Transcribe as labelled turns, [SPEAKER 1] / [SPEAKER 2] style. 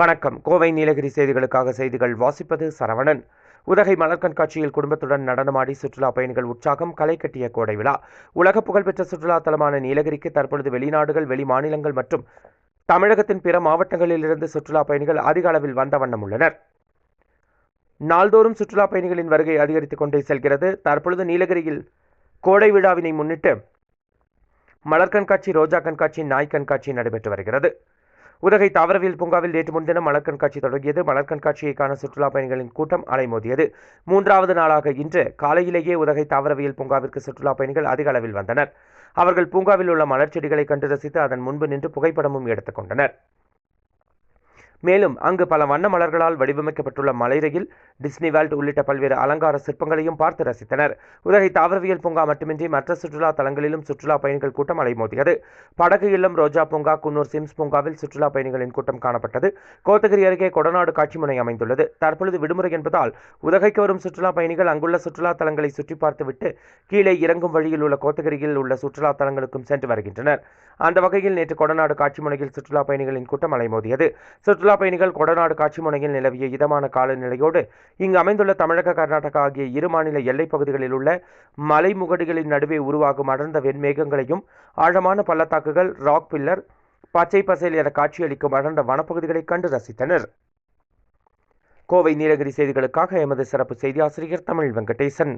[SPEAKER 1] வணக்கம். கோவை நீலகிரி செய்திகளுக்காக செய்திகள் வாசிப்பது சரவணன். உதகை மலர் கண்காட்சியில் குடும்பத்துடன் நடனமாடி சுற்றுலா பயணிகள் உற்சாகம் களை கட்டிய கோடை விழா. உலக புகழ்பெற்ற சுற்றுலா தலமான நீலகிரிக்கு தற்பொழுது வெளிநாடுகள் வெளி மாநிலங்கள் மற்றும் தமிழகத்தின் பிற மாவட்டங்களிலிருந்து சுற்றுலா பயணிகள் அதிக அளவில் வந்த வண்ணம் உள்ளனர். நாள்தோறும் சுற்றுலா பயணிகளின் வருகை அதிகரித்துக் கொண்டே செல்கிறது. தற்பொழுது நீலகிரியில் கோடை விழாவினை முன்னிட்டு மலர் கண்காட்சி ரோஜா கண்காட்சி நாய் கண்காட்சி நடைபெற்று வருகிறது. உதகை தாவரவியல் பூங்காவில் நேற்று முன்தினம் மலர் கண்காட்சி தொடங்கியது. மலர் கண்காட்சியை காண சுற்றுலா பயணிகளின் கூட்டம் அலைமோதியது. மூன்றாவது நாளாக இன்று காலையிலேயே உதகை தாவரவியல் பூங்காவிற்கு சுற்றுலா பயணிகள் அதிக அளவில் வந்தனர். அவர்கள் பூங்காவில் உள்ள மலர் செடிகளை கண்டு ரசித்து அதன் முன்பு நின்று புகைப்படமும் எடுத்துக்கொண்டனர் மேலும் அங்கு பல வண்ண மலர்களால் வடிவமைக்கப்பட்டுள்ள மலைரயில் டிஸ்னி வேல்ட் உள்ளிட்ட பல்வேறு அலங்கார சிற்பங்களையும் பார்த்து ரசித்தனர். உதகை தாவரவியல் பூங்கா மட்டுமின்றி மற்ற சுற்றுலா தலங்களிலும் சுற்றுலா பயணிகள் கூட்டம் அலைமோதியது. படகு இல்லம் ரோஜா பூங்கா குன்னூர் சிம்ஸ் பூங்காவில் சுற்றுலா பயணிகளின் கூட்டம் காணப்பட்டது. கோத்தகிரி அருகே கொடநாடு காட்சி முனை அமைந்துள்ளது. தற்பொழுது விடுமுறை என்பதால் உதகைக்கு வரும் சுற்றுலா பயணிகள் அங்குள்ள சுற்றுலா தலங்களை சுற்றி பார்த்துவிட்டு கீழே இறங்கும் வழியில் உள்ள கோத்தகிரியில் உள்ள சுற்றுலா தலங்களுக்கும் சென்று வருகின்றனர். அந்த வகையில் நேற்று கொடநாடு காட்சி முனையில் சுற்றுலா பயணிகளின் கூட்டம் அலைமோதியது. சுற்றுலா சுற்றுலா பயணிகள் கொடநாடு காட்சி முனையில் நிலவிய இதமான காலநிலையோடு இங்கு அமைந்துள்ள தமிழக கர்நாடகா ஆகிய இரு மாநில எல்லைப் பகுதிகளில் உள்ள மலைமுகடுகளின் நடுவே உருவாகும் அடர்ந்த வெண்மேகங்களையும் ஆழமான பள்ளத்தாக்குகள் ராக் பில்லர் பச்சை பசையில் என காட்சியளிக்கும் அடர்ந்த வனப்பகுதிகளை கண்டு ரசித்தனர். கோவை நீலகிரி செய்திகளுக்காக எமது சிறப்பு செய்தி ஆசிரியர் தமிழ் வெங்கடேசன்.